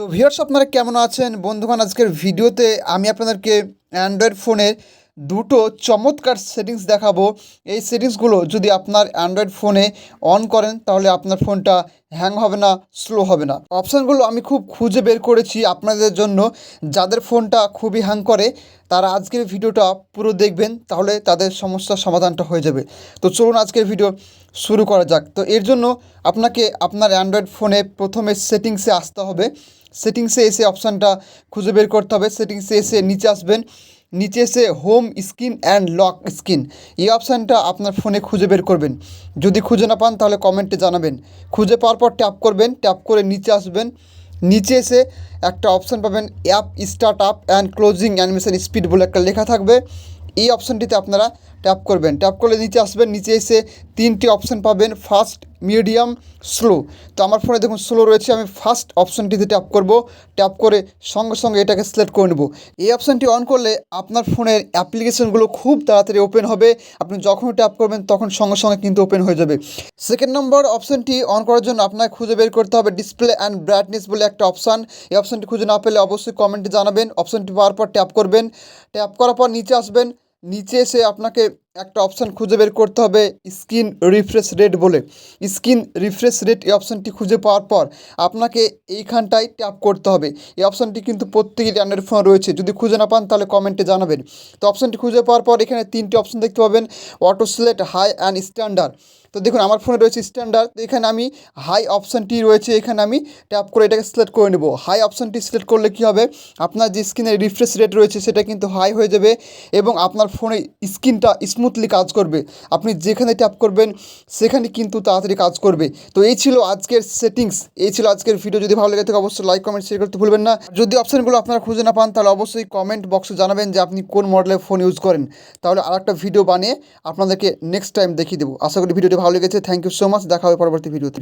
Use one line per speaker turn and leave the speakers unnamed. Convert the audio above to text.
তো ভিউয়ার্স আপনারা কেমন আছেন? বন্ধুগণ আজকের ভিডিওতে আমি আপনাদেরকে অ্যান্ড্রয়েড ফোনের দুটো চমৎকার সেটিংস দেখাবো। এই সেটিংসগুলো যদি আপনার অ্যান্ড্রয়েড ফোনে অন করেন, তাহলে আপনার ফোনটা হ্যাং হবে না স্লো হবে না। অপশানগুলো আমি খুব খুঁজে বের করেছি আপনাদের জন্য। যাদের ফোনটা খুবই হ্যাং করে, তারা আজকের ভিডিওটা পুরো দেখবেন, তাহলে তাদের সমস্যার সমাধানটা হয়ে যাবে। তো চলুন আজকের ভিডিও শুরু করা যাক। তো এর জন্য আপনাকে আপনার অ্যান্ড্রয়েড ফোনে প্রথমে সেটিংসে আসতে হবে। সেটিংসে এসে অপশানটা খুঁজে বের করতে হবে। সেটিংসে এসে নিচে আসবেন। নিচে এসে home screen and lock screen এই অপশানটা আপনার ফোনে খুঁজে বের করবেন। যদি খুঁজে না পান, তাহলে কমেন্টে জানাবেন। খুঁজে পাওয়ার পর ট্যাপ করবেন। ট্যাপ করে নিচে আসবেন। নিচে এসে একটা অপশান পাবেন app start up and closing animation speed বলে একটা লেখা থাকবে। এই অপশানটিতে আপনারা ট্যাপ করবেন। ট্যাপ করলে নিচে আসবেন। নিচে এসে তিনটি অপশান পাবেন। Fast medium, slow. তো আমার ফোনে দেখুন স্লো রয়েছে, আমি ফার্স্ট অপশানটিতে ট্যাপ করব। ট্যাপ করে সঙ্গে সঙ্গে এটাকে সিলেক্ট করে নেব। এই অপশানটি অন করলে আপনার ফোনের অ্যাপ্লিকেশনগুলো খুব তাড়াতাড়ি ওপেন হবে। আপনি যখন ট্যাপ করবেন, তখন সঙ্গে সঙ্গে কিন্তু ওপেন হয়ে যাবে। সেকেন্ড নম্বর অপশানটি অন করার জন্য আপনাকে খুঁজে বের করতে হবে ডিসপ্লে অ্যান্ড ব্রাইটনেস বলে একটা অপশান এই অপশানটি খুঁজে না পেলে অবশ্যই কমেন্টে জানাবেন। অপশানটি পাওয়ার পর ট্যাপ করবেন। ট্যাপ করার পর নিচে আসবেন। নিচে এসে আপনাকে একটা অপশান খুঁজে বের করতে হবে স্ক্রিন রিফ্রেশ রেট বলে। স্ক্রিন রিফ্রেশ রেট এই অপশানটি খুঁজে পাওয়ার পর আপনাকে এইখানটায় ট্যাপ করতে হবে। এই অপশানটি কিন্তু প্রত্যেকেরই অ্যান্ড্রয়েড ফোন রয়েছে। যদি খুঁজে না পান তাহলে কমেন্টে জানাবেন। তো অপশানটি খুঁজে পাওয়ার পর এখানে তিনটি অপশান দেখতে পাবেন, auto select, high and standard. তো দেখুন, আমার ফোনে রয়েছে স্ট্যান্ডার্ড। তো এখানে আমি হাই অপশানটি রয়েছে, এখানে আমি ট্যাপ করে এটাকে সিলেক্ট করে নেব। হাই অপশানটি সিলেক্ট করলে কী হবে? আপনার যে স্ক্রিনের রিফ্রেশ রেট রয়েছে সেটা কিন্তু হাই হয়ে যাবে এবং আপনার ফোনে স্ক্রিনটা স্মুথলি কাজ করবে। আপনি যেখানে ট্যাপ করবেন, সেখানে কিন্তু তাড়াতাড়ি কাজ করবে। তো এই ছিল আজকের সেটিংস এই ছিল আজকের ভিডিও যদি ভালো লেগে থাকে, অবশ্যই লাইক কমেন্ট শেয়ার করতে ভুলবেন না। যদি অপশানগুলো আপনারা খুঁজে না পান, তাহলে অবশ্যই কমেন্ট বক্সে জানাবেন যে আপনি কোন মডেলের ফোন ইউজ করেন। তাহলে আরেকটা ভিডিও বানিয়ে আপনাদেরকে নেক্সট টাইম দেখিয়ে দেবো। আশা করি ভিডিওটি ভালো লেগেছে। থ্যাংক ইউ সো মাচ দেখা হবে পরবর্তী ভিডিওতে